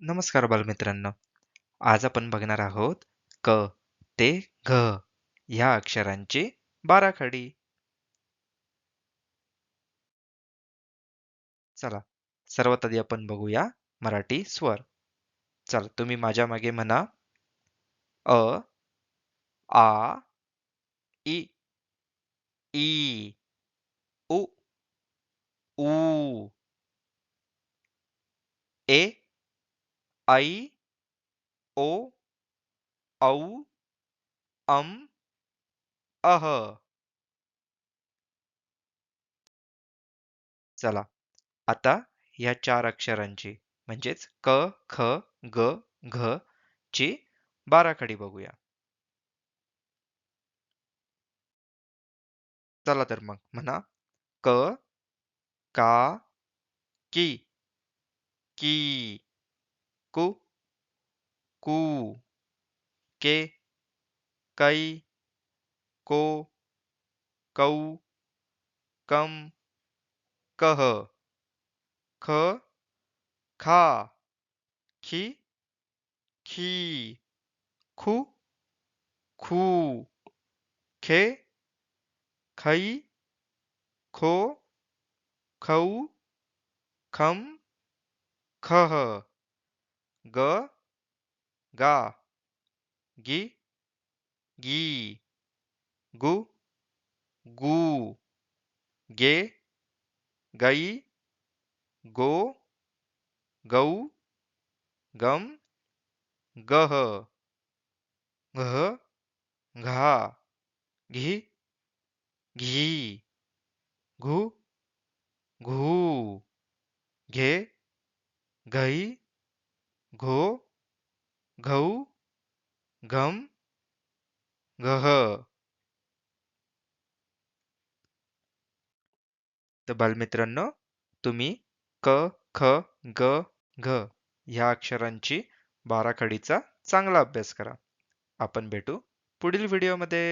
नमस्कार बालमित्रांनो. आज आपण बघणार आहोत क ते घ ह्या अक्षरांची बाराखडी. चला सर्वात आधी आपण बघूया मराठी स्वर. चला तुम्ही माझ्या मागे म्हणा. अ आ इ ई उ उ ए ऐ ओ औ अम अह. चला आता या चार अक्षरांची म्हणजेच क ख ग घ ची बाराखडी बघूया. चला तर मग म्हणा क का की की. कु कू के कई को कौ कम कह ख खा खी खी खु खू खे खै खो खौ खम खह ग गा गी गी गु गू गे गई गो गऊ गम गह घ घा घी घी घू घू घे घई घो घऊ घम घह तर बालमित्रांनो तुम्ही क ख ग घ ह्या अक्षरांची बाराखडीचा चांगला अभ्यास करा. आपण भेटू पुढील व्हिडिओमध्ये